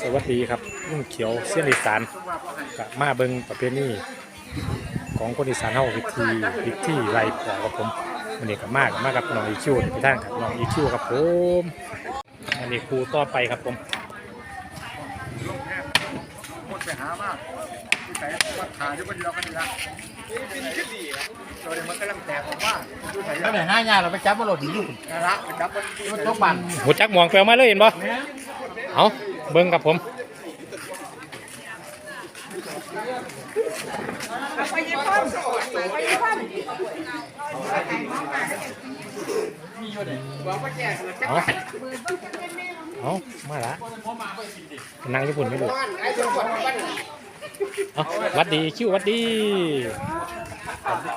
สวัสดีครับลุงเขียวเสี้ยนอีสานกับมาเบิงประเพณีของคนอีสานเฮาวิธีวิธีไรปอกับผมวันนี้กับมากมากับน้องอีคิวไปทางกับน้องอีคิวครับผมอันนี้ครูต่อไปครับผมคนไปหามากที่ใส่วัดขาที่มันเดียวกันนี่ละตัวเดียวมันกำลังแตกออกมาดูใส่แล้วไหนห้ายาเราไปจับมาโหลดหินอยู่กระละไปจับมันมันตกบันหูจักหมองไปเอามาเลยเห็นบ่เอา เบิ้งกับผมเอาเอามาละนั่งญี่ปุ่นไม่รู้เอาวัดดีคิววัดดี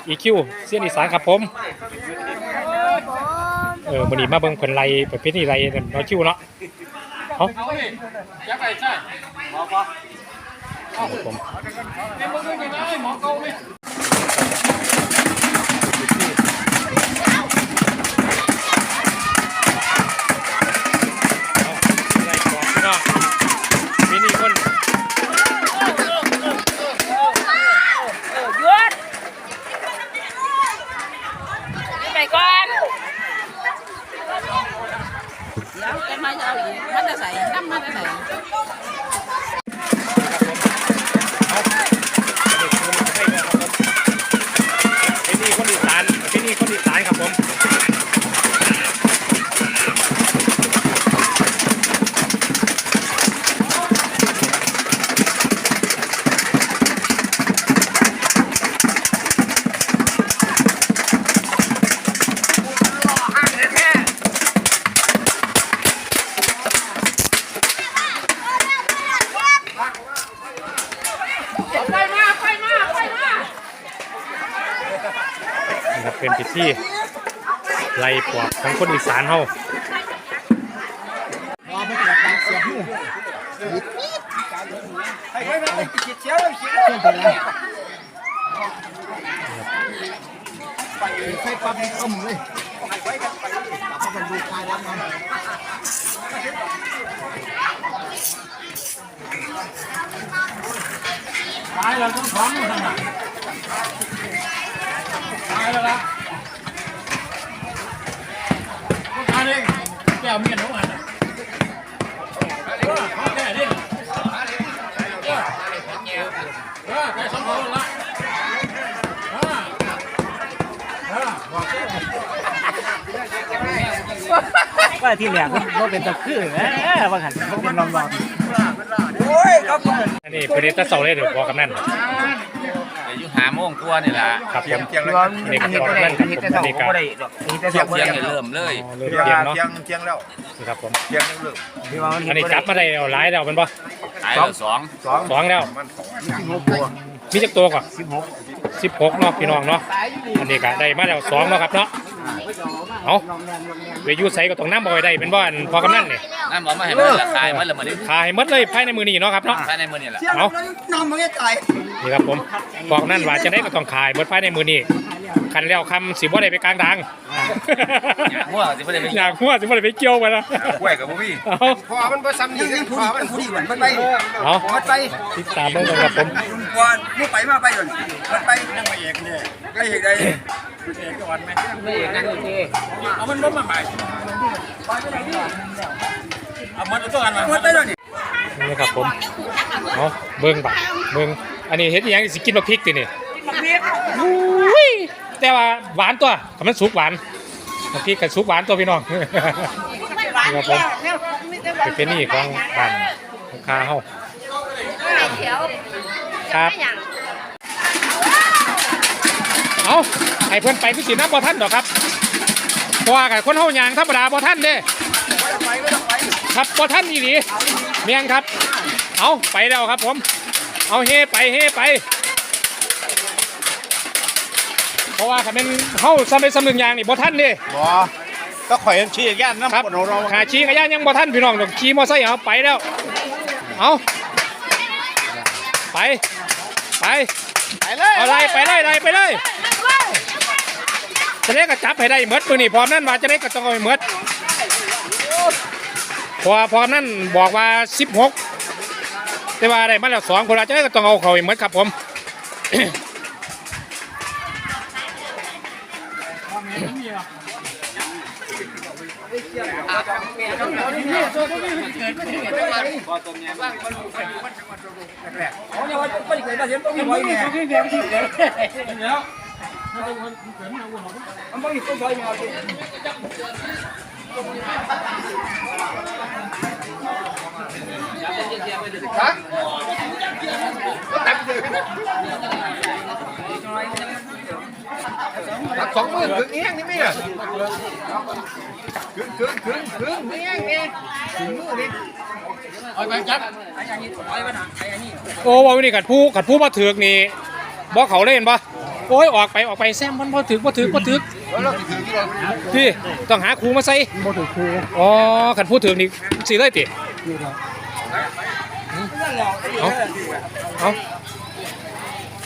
อีคิวเสียนอีสานครับผม เออวันนี้มาเบิ่งคนไล่ประเภทนี้ไล่น้อยคิวเนาะ เอาเอาดิจับ คลายแล้วมันตายเราต้องท้องมันนะตายแล้วละตาย เองแก้วเมียนของมันเออเขาแก้ดิเออเออแก้สองคนละเออเออบอกว่าที่แรกมันบ่เป็นตะคือแหมว่าหันมันเป็นลองโอ้ยครับอันนี้เป็นตะเสาเลยเดี๋ยวพอกำนันอายุหาโมงตัวนี่แหละครับผมเทียงเลยอันนี้ก็พอกำนันครับผมอันนี้ก็บ่ได้ดอกนี่แต่เที่สยองงเที่ยงนี่เริ่มเลย อ๋อเริ่มเทียงเตรียมเนาะเทียงเทียงแล้วนี่ครับผมเทียงยังเลิกที่ว่ามันอันนี้จับมาได้เอาหลายแล้วเป็นปะตายแล้วสองสองสองแล้วมันสองมีจักตัวก่อนสิบหกสิบหกเนาะพี่น้องเนาะอันนี้ก็ได้มาแล้วสองเนาะครับเนาะ เอาเวอยูใส่ก็ต้องน้ำบ่อยได้เป็นบ่อันพอกำนันนี่นั่นบอกมาให้มันราคายมันละมันนี่ขายหมดเลยภายในมือนี้เนาะครับเนาะภายในมือนี่แหละเอาน้ำมันจะตายนี่ครับผมบอกนั่นว่าจะได้ก็ต้องขายหมดภายในมือนี้ คันแล้วคำสิบ่ได้ไปกลางทางมั่วสิไม่ได้ไปอยากหัวสิบ่ได้ไปเกี่ยวไปนะกล้วยกับบุบี้เอาพอมันบ่ซ้ำนี่ยังผู้ดีมันผู้ดีมันไปเอามันไปติดตามเบิ่งกันครับผมกว่ามู่ไปมาไปก่อนมันไปนั่งมาเอกเนี่ยไอ้เอกใดเอามันล้มมาไปเอามันตัวกันมามันไปแล้วนี่นี่ครับผมเอาเบิ่งบักเบิ่งอันนี้เฮ็ดอีหยังสิกินบักพริกตินี่อุ้ย แต่ว่าหวานตัวถ้ามันสุกหวานบักพริกกับสุกหวานตัวพี่น้องนี่ครับผมเป็นนี่ของบ้านของคาเฮา เขียวครับเอาให้เพื่อนไปคือสิน้ำบ่ท่านดอกครับเพราะว่ากับคนเฮายางธรรมดาบ่ท่านเด้ครับบ่ท่านอีหลีเมียงครับ เอาไปแล้วครับผม เอาเฮไปเฮไป เพราะว่าถ้าเป็นเฮาซ้ำไปซ้ำหนึ่งอย่างนี่บ่ท่านเด้บ่ก็ข่อยชี้ย่านน้ำครับปวดเราขาชี้กระย่านยังบ่ท่านพี่น้องดอกขี่มอไซค์เอาไปแล้วเอาไปไปไปเลยเอาไล่ไปเลยไล่ไปเลย จะได้กระจับให้ได้เมดมือนี่พร้อมนั่นว่าจะได้กระจองให้เมดพอพอนั่นบอกว่าสิบหกแต่ว่าได้มาแล้วสองคนละจะได้ก็ต้องเอาเขาอีกเหมือนครับผม ตักสองมือถึงเอี้ยงนี่ไม่เหรอ ถึงถึงถึงถึงเอี้ยงนี่ถึงมือนี่เอาไปจับโอ้ว่าวันนี้กัดผู้กัดผู้มาถือกนี่บอกเขาเล่นปะโอ้ยออกไปออกไปแซมมันพอถือกพอถือกพอถือกแล้วเราถึงที่เราพี่ต้องหาครูมาใส่บ่ถูกครูอ๋อขัดผู้ถือกนี่สิเลยติอยู่แล้วเอาเอา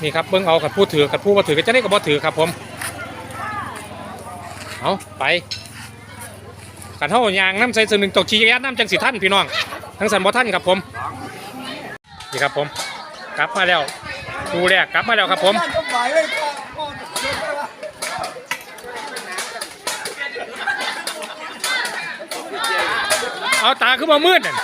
นี่ครับเบิ้งเอาขัดผู้ถือกขัดผู้มาถือก็จะได้กับบ่ถือครับผมเอาไป ขันเท่ายางน้ำใส่ส่วนหนึ่งตกชียัดน้ำจังสีท่านพี่น้อง ทั้งสันบ่ท่านครับผมนี่ครับผม กลับมาแล้วดูแรกกลับมาแล้วครับผมเอาตาขึ้นมามืดน่ะ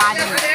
เอ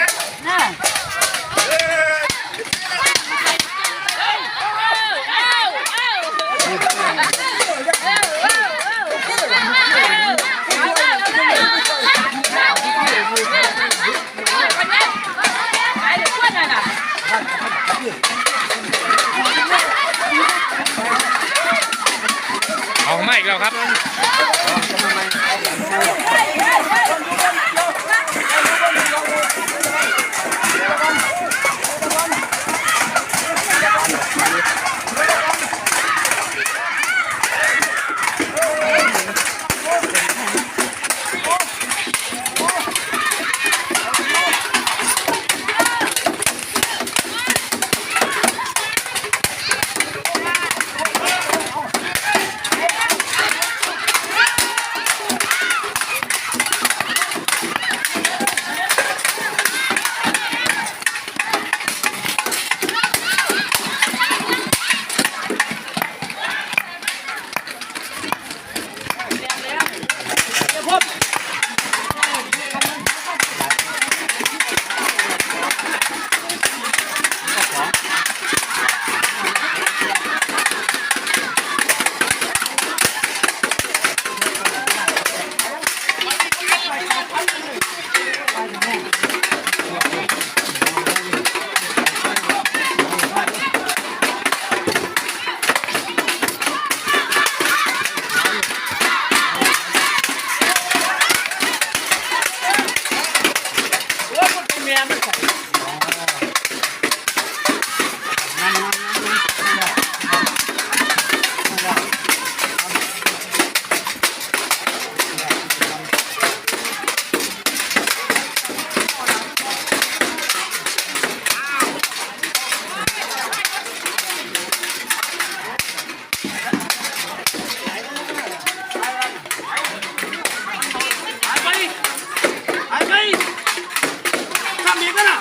நீ தானா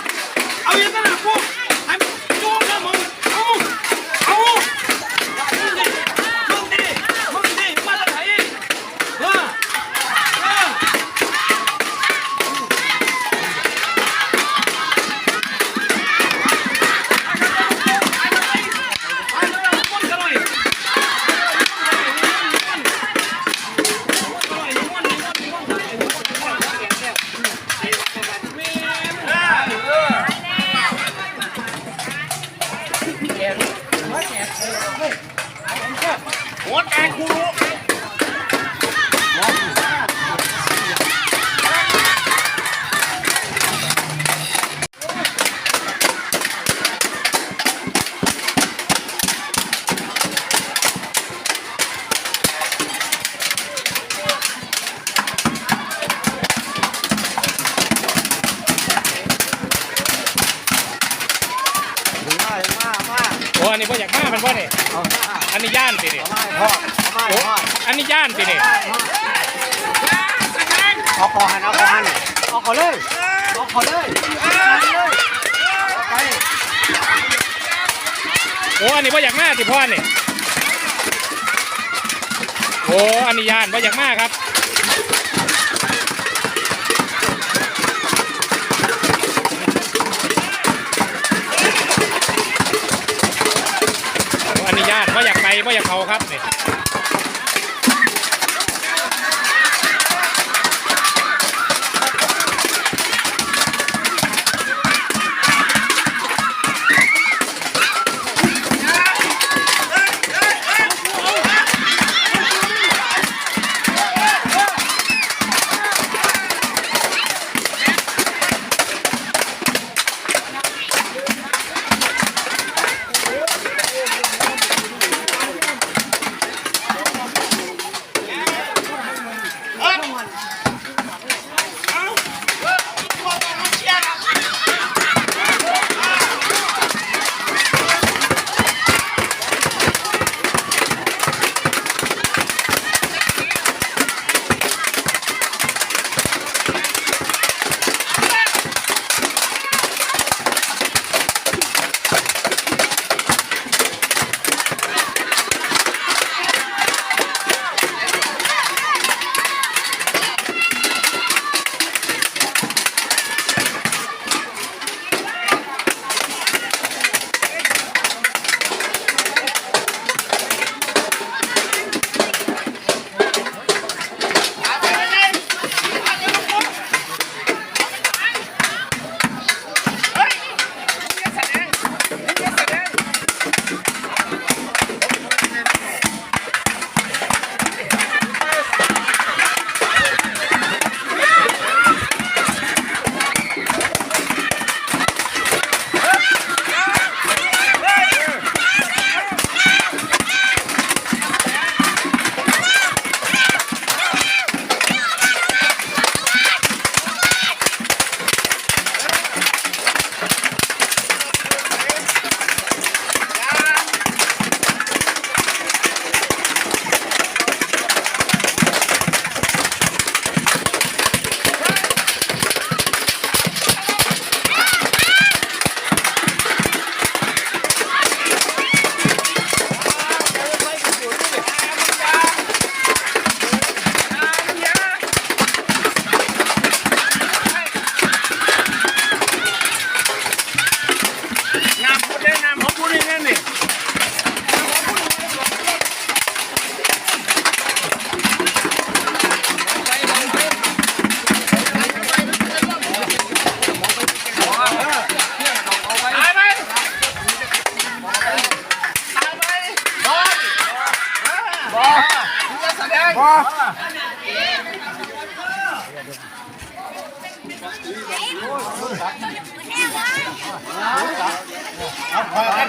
அவ எத்தனை? போ. อันนี้พ่อยากมามันพ่นี่เอาอันนี้ย่านตินี่พ่อเอาโอ้พ่ออันนี้ย่านตินี่เอาคอหันเอาคอหันเอาคอเลยเอาคอเลยไปโอ้อันนี้พ่อยากมาติพ่อเนี่ยโอ้อันนี้ย่านพ่อยากมาครับโอ้อันนี้ย่านพ่อยากไปพ่อยากเขา ครับเนี่ย เอาพอกัน